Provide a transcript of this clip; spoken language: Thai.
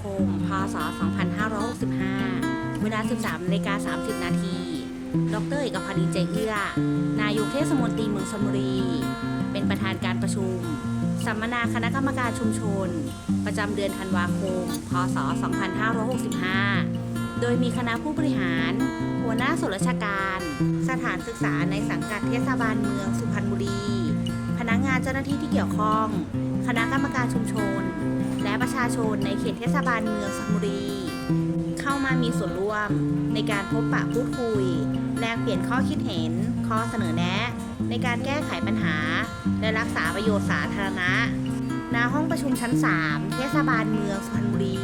คม พศ 2565 เวลา 13นกา30 นาที ดรเอกพันธ์อิเจเอื้อ นายกเทศมนตรีเมืองสมุรี เป็นประธานการประชุม สัมมนาคณะกรรมการชุมชน ประจำเดือนธันวาคม พศ 2565 โดยมีคณะผู้บริหาร หัวหน้าส่วนราชการ สถานศึกษาในสังกัดเทศบาลเมืองสุพรรณบุรี นักงานเจ้าหน้าที่ที่เกี่ยวข้อง คณะกรรมการชุมชน และประชาชนในเขตเทศบาลเมืองสุพรรณบุรี เข้ามามีส่วนร่วมในการพบปะพูดคุย แลกเปลี่ยนข้อคิดเห็น ข้อเสนอแนะ ในการแก้ไขปัญหา และรักษาประโยชน์สาธารณะณห้องประชุมชั้น 3 เทศบาลเมืองสุพรรณบุรี